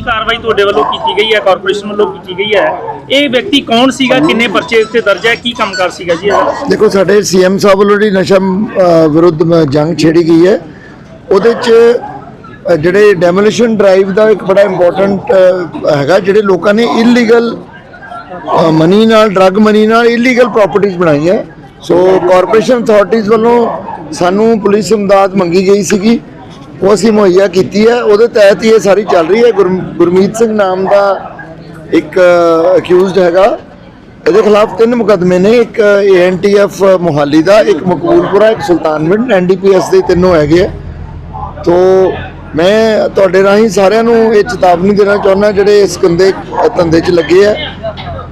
ਕੀ ਕਾਰਵਾਈ ਤੁਹਾਡੇ ਵੱਲੋਂ ਕੀਤੀ ਗਈ ਹੈ ਕਾਰਪੋਰੇਸ਼ਨ ਵੱਲੋਂ ਕੀਤੀ ਗਈ ਹੈ? ਇਹ ਵਿਅਕਤੀ ਕੌਣ ਸੀਗਾ ਕਿੰਨੇ ਪਰਚੇ ਉੱਤੇ ਦਰਜ ਹੈ ਕੀ ਕੰਮਕਾਰ ਸੀਗਾ ਜੀ ਇਹਦਾ? ਦੇਖੋ ਸਾਡੇ ਸੀਐਮ ਸਾਹਿਬ ਵੱਲੋਂ ਜਿਹੜੀ ਨਸ਼ਾ ਅ, ਵਿਰੁੱਧ ਮ- ਜੰਗ ਛੇੜੀ ਗਈ ਹੈ। ਉਹਦੇ 'ਚ ਅ, ਜਿਹੜੇ ਡੈਮੋਲੀਸ਼ਨ ਡਰਾਈਵ ਦਾ ਇੱਕ ਬੜਾ ਇੰਪੋਰਟੈਂਟ ਹੈਗਾ ਜਿਹੜੇ ਲੋਕਾਂ ਨੇ ਇਲੀਗਲ ਮਨੀ ਨਾਲ ਡਰੱਗ ਮਨੀ ਨਾਲ ਇਲੀਗਲ ਪ੍ਰਾਪਰਟੀਆਂ ਬਣਾਈਆਂ ਸੋ ਕਾਰਪੋਰੇਸ਼ਨ ਅਥਾਰਟੀਜ਼ ਵੱਲੋਂ ਸਾਨੂੰ ਪੁਲਿਸ ਇਮਦਾਦ ਮੰਗੀ ਗਈ ਸੀਗੀ। ਉਹ ਅਸੀਂ ਮੁਹੱਈਆ ਕੀਤੀ ਹੈ। ਉਹਦੇ ਤਹਿਤ ਹੀ ਇਹ ਸਾਰੀ ਚੱਲ ਰਹੀ ਹੈ। ਗੁਰਮ- ਗੁਰਮੀਤ ਸਿੰਘ ਨਾਮ ਦਾ ਇੱਕ ਅਕਿਊਜ਼ਡ ਹੈਗਾ। ਇਹਦੇ ਖਿਲਾਫ ਤਿੰਨ ਮੁਕੱਦਮੇ ਨੇ। ਇੱਕ ਏਐਨਟੀਐਫ ਮੁਹਾਲੀ ਦਾ, ਇੱਕ ਮਕਬੂਲਪੁਰਾ, ਇੱਕ ਸੁਲਤਾਨਵਿੰਡ। ਐਨਡੀਪੀਐਸ ਦੇ ਤਿੰਨੋਂ ਹੈਗੇ ਆ। ਤੋ ਮੈਂ ਤੁਹਾਡੇ ਰਾਹੀਂ ਸਾਰਿਆਂ ਨੂੰ ਇਹ ਚੇਤਾਵਨੀ ਦੇਣਾ ਚਾਹੁੰਦਾ, ਜਿਹੜੇ ਇਸ ਗੰਦੇ ਧੰਦੇ 'ਚ ਲੱਗੇ ਆ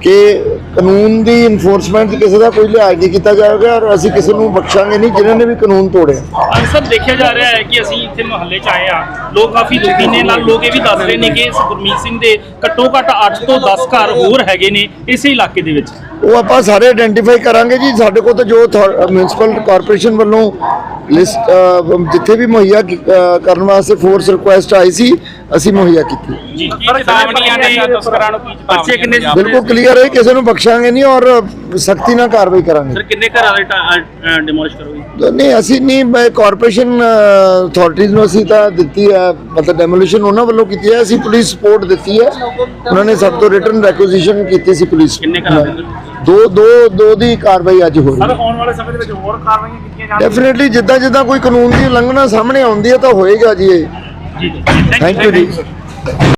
ਕਿ ਕਾਨੂੰਨ ਦੀ ਇਨਫੋਰਸਮੈਂਟ ਕਿਸੇ ਦਾ ਕੋਈ ਲਿਹਾਜ਼ ਨਹੀਂ ਕੀਤਾ ਜਾਵੇਗਾ ਔਰ ਅਸੀਂ ਕਿਸੇ ਨੂੰ ਬਖਸ਼ਾਂਗੇ ਨਹੀਂ ਜਿਨ੍ਹਾਂ ਨੇ ਵੀ ਕਾਨੂੰਨ ਤੋੜਿਆ ਅਕਸਰ ਦੇਖਿਆ ਜਾ ਰਿਹਾ ਹੈ ਕਿ ਅਸੀਂ ਇੱਥੇ ਮੁਹੱਲੇ 'ਚ ਆਏ ਆ ਲੋਕ ਕਾਫੀ ਦੁਖੀ ਨੇ। ਨਾਲ ਲੋਕ ਇਹ ਵੀ ਦੱਸ ਰਹੇ ਨੇ ਕਿ ਗੁਰਮੀਤ ਸਿੰਘ ਦੇ ਘੱਟੋ ਘੱਟ 8 ਤੋਂ 10 ਘਰ ਹੋਰ ਹੈਗੇ ਨੇ ਇਸੇ ਇਲਾਕੇ ਦੇ ਵਿੱਚ। ਉਹ ਆਪਾਂ ਸਾਰੇ ਆਇਡੈਂਟੀਫਾਈ ਕਰਾਂਗੇ ਜੀ। ਸਾਡੇ ਕੋਲ ਤਾਂ ਜੋ ਮਿਊਨਿਸਪਲ ਕਾਰਪੋਰੇਸ਼ਨ ਵੱਲੋਂ ਲਿਸਟ ਜਿੱਥੇ ਵੀ ਮੁਹੱਈਆ ਕਰਨ ਵਾਸਤੇ ਫੋਰਸ ਰਿਕੁਐਸਟ ਆਈ ਸੀ ਅਸੀਂ ਮੁਹੱਈਆ ਕੀਤੀ। ਜੀ ਕੀ ਚੇਤਾਵਨੀਆਂ ਨੇ ਤਸਕਰਾਂ ਨੂੰ ਕੀ ਪਰਚੇ ਕਿੰਨੇ ਬਿਲਕੁਲ ਕਲੀਅਰ ਹੈ ਕਿਸੇ ਨੂੰ ਬਖਸ਼ਾਂਗੇ ਨਹੀਂ ਔਰ ਸਖਤੀ ਨਾਲ ਕਾਰਵਾਈ ਕਰਾਂਗੇ। ਕਿੰਨੇ ਘਰਾਂ ਦੇ ਡਿਮੋਲਿਸ਼ ਕਰੋਗੇ? ਨਹੀਂ ਅਸੀਂ ਨਹੀਂ ਮੈਂ ਕਾਰਪੋਰੇਸ਼ਨ ਅਥਾਰਟੀਜ਼ ਨੂੰ ਅਸੀਂ ਤਾਂ ਦਿੱਤੀ ਹੈ ਮਤਲਬ ਡੈਮੋਲੀਸ਼ਨ ਉਹਨਾਂ ਵੱਲੋਂ ਕੀਤੀ ਹੈ ਅਸੀਂ ਪੁਲਿਸ ਸਪੋਰਟ ਦਿੱਤੀ ਹੈ। ਉਹਨਾਂ ਨੇ ਸਭ ਤੋਂ ਰਿਟਰਨ ਰੈਕੁਜੀਸ਼ਨ ਕੀਤੀ ਸੀ ਪੁਲਿਸ ਕਿੰਨੇ ਘਰਾਂ ਦੇ? ਦੋ ਦੋ ਦੋ ਦੀ ਕਾਰਵਾਈ ਅੱਜ ਹੋ ਰਹੀ ਹੈ ਆਉਣ ਵਾਲੇ ਸਮੇਂ ਦੇ ਵਿੱਚ ਹੋਰ ਕਾਰਵਾਈਆਂ ਕੀਤੀਆਂ ਜਾਣ ਡੈਫੀਨਿਟਲੀ ਜਿੱਦਾਂ ਜਿੱਦਾਂ ਕੋਈ ਕਾਨੂੰਨ ਦੀ ਉਲੰਘਣਾ ਸਾਹਮਣੇ ਆਉਂਦੀ ਹੈ ਤਾਂ ਹੋਏਗਾ ਜੀ ਇਹ। ਜੀ ਜੀ ਥੈਂਕ ਯੂ ਜੀ